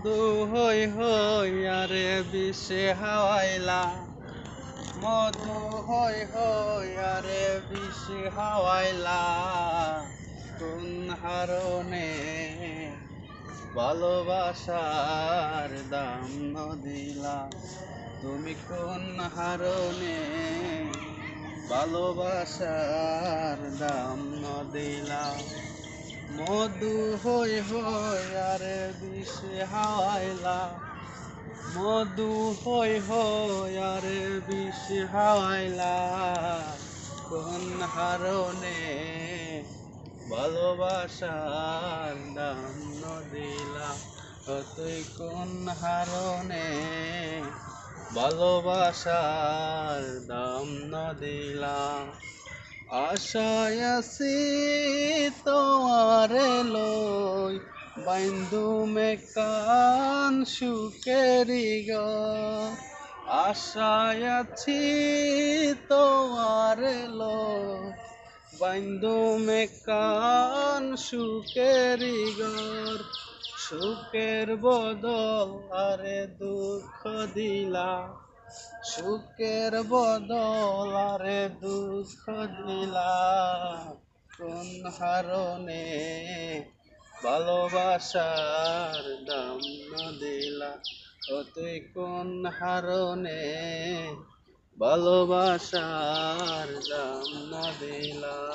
মধু হই হই, আরে বিষে হাওয়াইলা। মধু হই হই, আরে বিষে হাওয়াইলা। কোন হারণে ভালোবাসার দাম ন দিলা তুমি কোন হারণে ভালোবাসার দাম ন দিলা মধু হই হই আরে বিষে হাওয়াইলা। মধু হই হই আরে বিষে হাওয়াইলা। কোন হারণে ভালোবাসার দাম দিলা তুই কোন হারণে ভালোবাসার দাম দিলা আশায় আছি তোমার লই বাইন্দু মে কান সুকেরি গ। আশায় আছি তোমার লই বাইন্দু মে কান সুকেরি গর সুখের বদল আরে দুঃখ দিলা সুখের বদল আরে দুঃখ দিলা। কোন হারণে ভালোবাসার দাম দিলা? ও তুই কোন হারণে ভালোবাসার দাম দিলা?